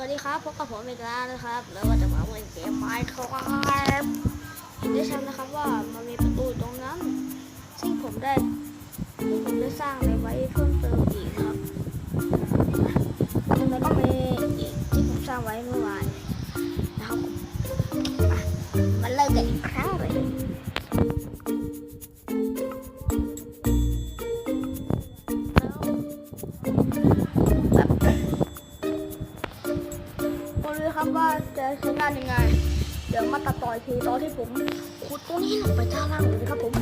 วัสดีครับพบกับผมอีกแล้วนะครับ แล้วก็จะมาเล่นเกมไมค์ครับเห็นได้ชัดนะครับว่ามันมีประตูตรงนั้น ซึ่งผมได้ซึ่งผมได้สร้างไว้เพิ่มเติมอีกครับแล้วก็มีอีกที่ผมสร้างไว้เมื่อวาน ตัดต่ออีกทีตอนที่ผมขุดตรงนี้ลงไปด้านล่างเลยนะครับผม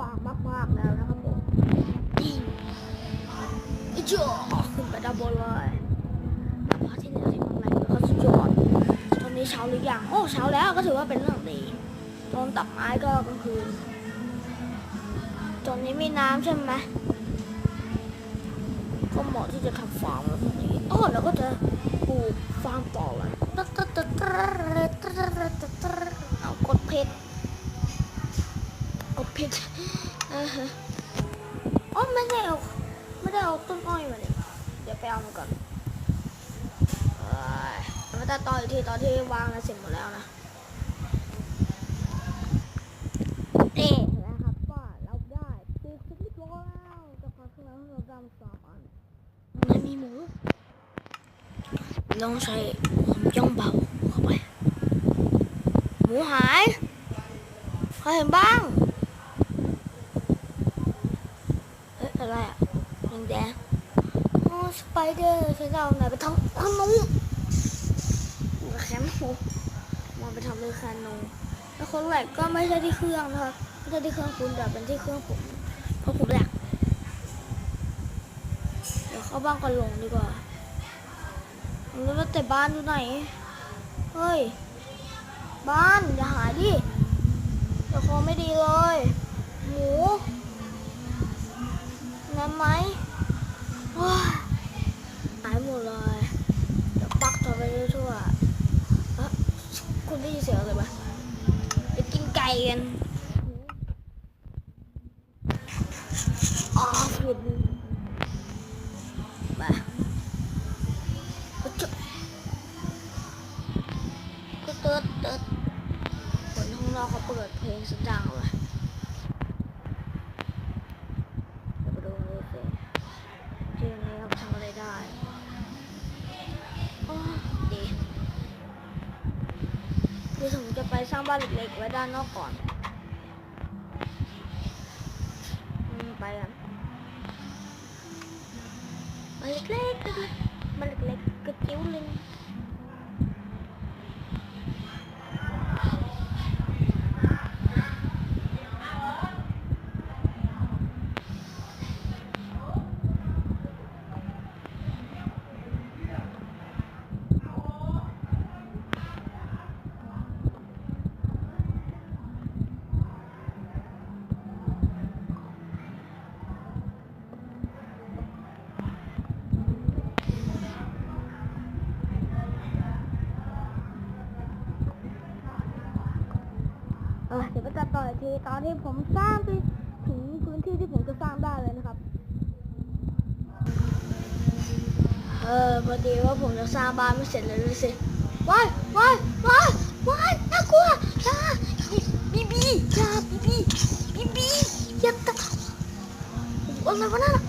ว่างมากๆแล้วนะครับผมอีจ่อขึ้นไปดับบลเลยมาพาที่ที่สิบางแรงก็สุดยอดตอนนี้เช้าหรือยังโอ้เช้าแล้วก็ถือว่าเป็นเรื่องดีตอนตัดไม้ก็กลางคืนตอนนี้มีน้ำใช่ไหมก็เหมาะที่จะทำฟาร์มแล้วตรงนี้อ๋อแล้วก็จะปลูกฟาร์มต่อเลยเอากดเพชร กดออฮะอ๋อไม่ได้เอาไม่ได้เอาต้นอ้อยมาเนี่ยเดี๋ยวไปเอามาก่อนเอ้ยมาตัดต่ออีกทีตอนที่วางแล้วเสร็จหมดแล้วนะนี่เห็นไหมครับว่าเราได้ปลูกเสร็จเรียบร้อยแล้วจะพาขึ้นมาให้เราดำสามอันมันมีหมูลองใส่ความย่องเบาเข้าไป หมูหายใครเห็นบ้าง เอ๊ะอะไรอะแดงๆ อ๋อส ไปเด้อร์ใช้เราไหนไปทำขนมแคมป์มันไปทำเลยคานูแล้วคนแรกก็ไม่ใช่ที่เครื่องนะครับไม่ใช่ที่เครื่องคุณแต่เป็นที่เครื่องผมเพราะผมแหลกเดี๋ยวเข้าบ้านก่อนลงดีกว่าแล้วแต่บ้านอยู่ไหน เฮ้ย บ้านอย่าหาดิเดี๋ยวคอไม่ดีเลย หมูน้ำไหมว้า เลยเดี๋ยวปักต่อไปทั่วๆคุณได้ยินเสียงอะไรไหมไปกินไก่กันอ๋อผิด સંભાળી લઈ બધા ન કોણ เออเดี๋ยวไปตัดต่ออีกทีตอนที่ผมสร้างไปถึงพื้นที่ที่ผมจะสร้างได้เลยนะครับ เออพอดีว่าผมจะสร้างบ้านไม่เสร็จเลยดูสิว้ายว้ายว้ายว้ายน่ากลัวอย่าบีบีอย่าบีบีบีบีอย่าตัดอะไรวะนั่นน่ะ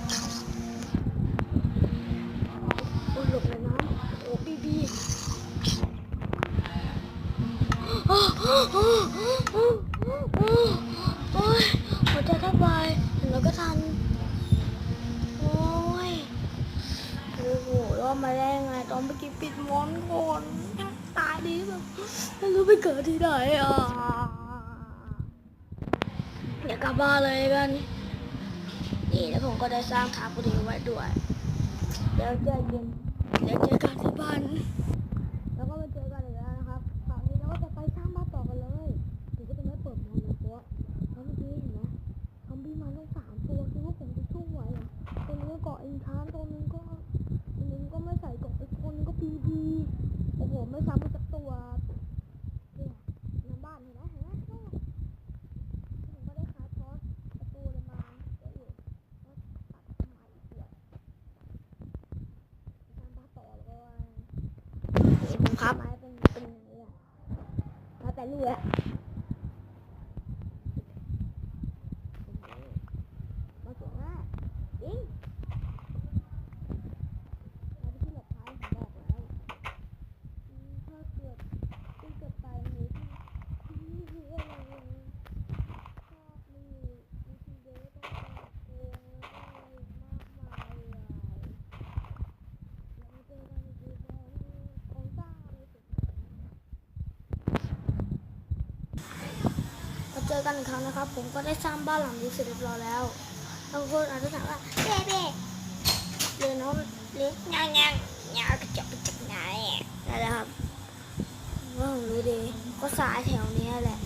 มาได้ยังไงต อนเมื่อกี้ปิดมอนก่อนตายดีแบบไม่รู้ไปเกิดที่ไหนอะเดี๋ยวกลับบ้านเลยกัน นี่แล้วผมก็ได้สร้างทางพอดีไว้ด้วย แล้วเจอกันแล้วเจอกันที่บ้าน แล้วก็มาเจอกันอีกแล้วนะครับคราวนี้เราก็จะไปสร้างบ้านต่อกันเลยถึงก็จะไม่เปิดมอนเลยเพราะว่าเพราะเมื่อกี้เห็นไหมซอมบี้มาต้องสามตัวคิดว่าผมจะสู้ไหวเหรอตัวนึงก็เกาะอินทานตัวนึงก็ตัวนึงก็ไม่ใส่เกาะอีกคนนึงก็พีพีโอ้โหไม่ซ้ำกันสักตัวเนี่ยในบ้านเห็นไหมเห็นไหมก็ผมก็ได้คาทอสประตูเลยมาเดี๋ยวอยู่ก็ตัดต้นไม้อีกเดียวสร้างบ้านต่อเลย ผมครับไม้เป็นเป็นอย่างนี้อะแลูกอะมาสวยมากจริงเราไปที่หลบภัยผมบอกแล้วอืมถ้าเกิดที่เกิดไปนี้ที่ที่คืออะไรชอบมีมีทีเดียวต้องโกงอะไรมากมายเลยแล้วมาเจอกันอีกทีตอนของสร้างอะไรเสร็จ มาเจ อกันอีกครั้งนะครับ ผมก็ได้สร้างบ้านหลังนี้เสร็จเรียบร้อยแล้วบางคนอาจจะถามว่าเบ๊เบ๊เรือน้องเล็กงางงางงากระจกกระจกไหนนั่นแหละครับว่าผมรู้ดีก็สายแถวเนี้ยแหละ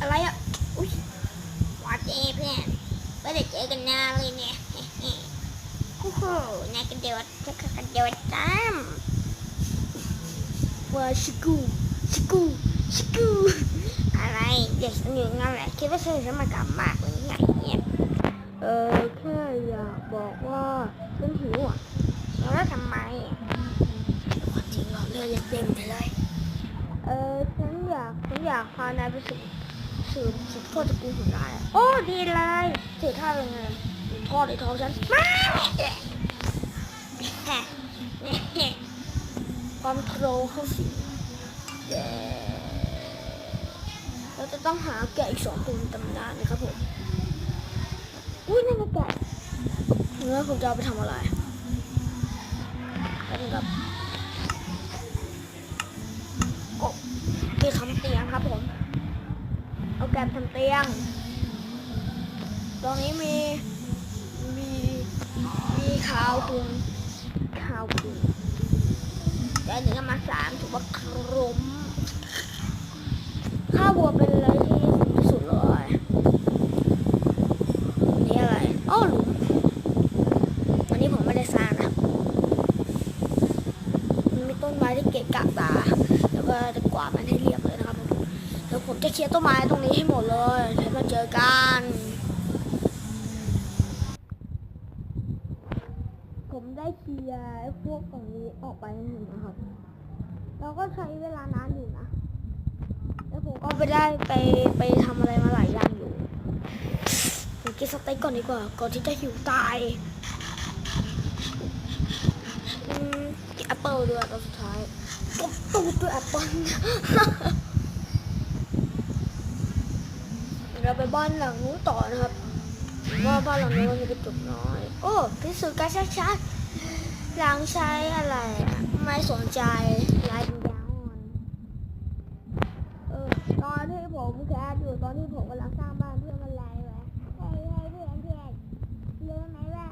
อะไรอะ อุ้ยวาเจเพื่อนไม่ได้เจอกันนานเลยเนี่ยโอ้โหนายกระโดดจะกระโดดตามว่าชิกูชิกูชิกู อะไร เด็กสนุกงั้นแหละคิดว่าเธอจะมากลับมากหรือไงเนี่ยเออแค่อยากบอกว่าฉันหิวอะแล้วทำไมความจริงเราเลือดยังเต็มไปเลย เออฉันอยากฉันอยากพานายไปสืบสืบสืบทอดตระกูลของนายอะโอ้ดีเลยสืบทอดเป็นไงทอดในท้องฉันมาความโครงเข้าสิง เราจะต้องหาแกะอีกสองตัวตำนานนะครับผม อุ้ยนั่นก็แกะเนื้อผมจะเอาไปทำอะไรแป๊บนึงครับไปทำเตียงครับผม เอาแกนทำเตียงตรงนี้มีมีมีขาวปรุงขาวปรุงแต่เนื้อมาสามถือว่าครมข้าวบัวเป็นอะไรที่สุดที่สุดเลยนี่อะไรอ้อหลุมอันนี้ผมไม่ได้สร้างนะ มันมีต้นไม้ที่เกะกะตา แล้วก็จะกวาดมันให้เรียบเลยนะครับผม เดี๋ยวผมจะเคลียร์ต้นไม้ตรงนี้ให้หมดเลยเดี๋ยวมาเจอกันผมได้เคลียร์ไอ้พวกตรงนี้ออกไปหนึ่งนะครับ เราก็ใช้เวลานานอยู่นะ แล้วผมก็ไปได้ไปไปทำอะไรมาหลายอย่างอยู่ผมกินสเต็กก่อนดีกว่า ก่อนที่จะหิวตายอืมกินแอปเปิลด้วยตอนสุดท้ายตบตูดด้วยแอปเปิล เราไปบ้านหลังนู้นต่อนะครับว่าบ้านหลังนี้มันมีกระจกน้อย โอ้พิสูจน์การชัดๆหลังใช้อะไรอะไม่สนใจลายยาวอ่อนเออตอนที่ผมแคสอยู่ตอนที่ผมกำลังสร้างบ้านเพื่อนมันไลน์ไว้เฮ้ยเฮ้ยเพื่อนเพื่อนรู้ไหมว่า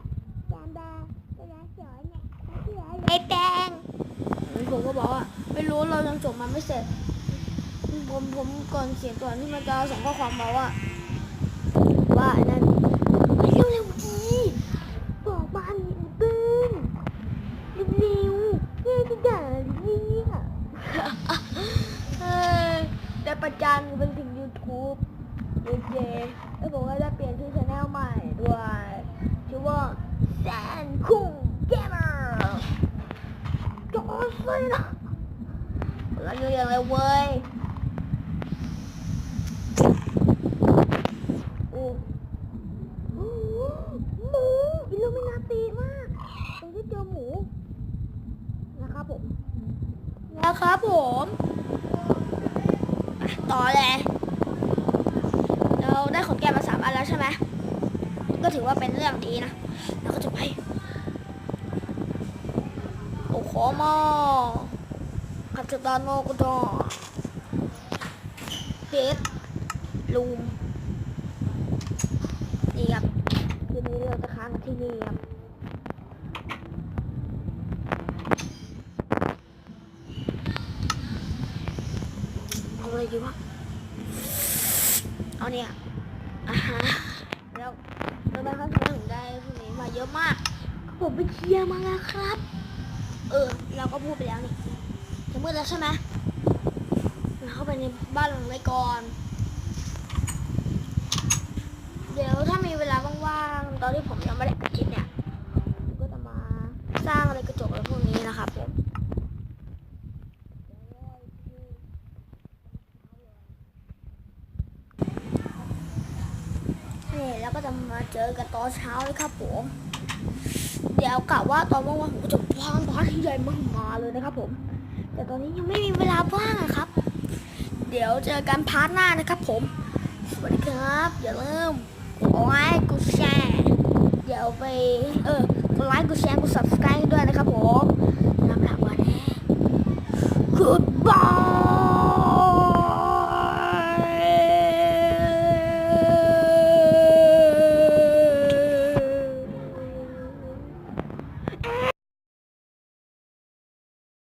จำได้เวลาสอนเนี่ยเพื่อนไอ้แป้งผมก็บอกว่าไม่รู้เรายังจบมันไม่เสร็จ ผมผมก่อนเขียนก่อนที่มันจะส่งข้อความมาว่า ว่านั่นเร็วเร็วๆดีบอกบ้านนี้บึ้งเร็วเร็วๆเนี่ยที่ด่าเนี่ยเฮ้ยได้ประจานเป็นถึง YouTube เย้เย้แล้วผมก็ได้เปลี่ยนชื่อช anel ใหม่ด้วยชื่อว่าแซนคุงเกมเมอร์จอสเลยนะเราอยู่อย่างไรเว้ย โอ้โหหมูอิลูมินาตีมากตรงที่เจอหมู นะครับผม นะ ครับผมต่อเลย เราได้ขนแกมาสามอันแล้วใช่ไหมก็ถือว่าเป็นเรื่องดีนะเราก็จะไปขอมาคาตาโนก็ได้เพชรลุงนี่ครับคืนนี้เราจะค้างที่นี่ครับ เอาอะไรดีวะ เอาเนี่ยอ่าฮะแล้วแล้วนะครับทำไมถึงได้พวกนี้มาเยอะมากผมไปเคลียร์มาแล้วครับ เออ เราก็พูดไปแล้วนี่จะมืดแล้วใช่ไหมเราเข้าไปในบ้านหลังนี้ก่อน เดี๋ยวถ้ามีเวลาว่างๆ ตอนที่ผมยังไม่ได้อัดคลิปเนี่ยผมก็จะมาสร้างอะไรกระจกอะไรพวกนี้นะครับผม นี่ แล้วก็จะมาเจอกันตอนเช้าเลยครับผม เดี๋ยวกะว่าตอนว่างๆผมจะวางบ้านที่ใหญ่มากมาเลยนะครับผม แต่ตอนนี้ยังไม่มีเวลาว่างอะครับ เดี๋ยวเจอกันพาร์ทหน้านะครับผม สวัสดีครับ อย่าลืมกดไลค์กดแชร์เดี๋ยวไปเออกดไลค์กดแชร์กด subscribe ด้วยนะครับผม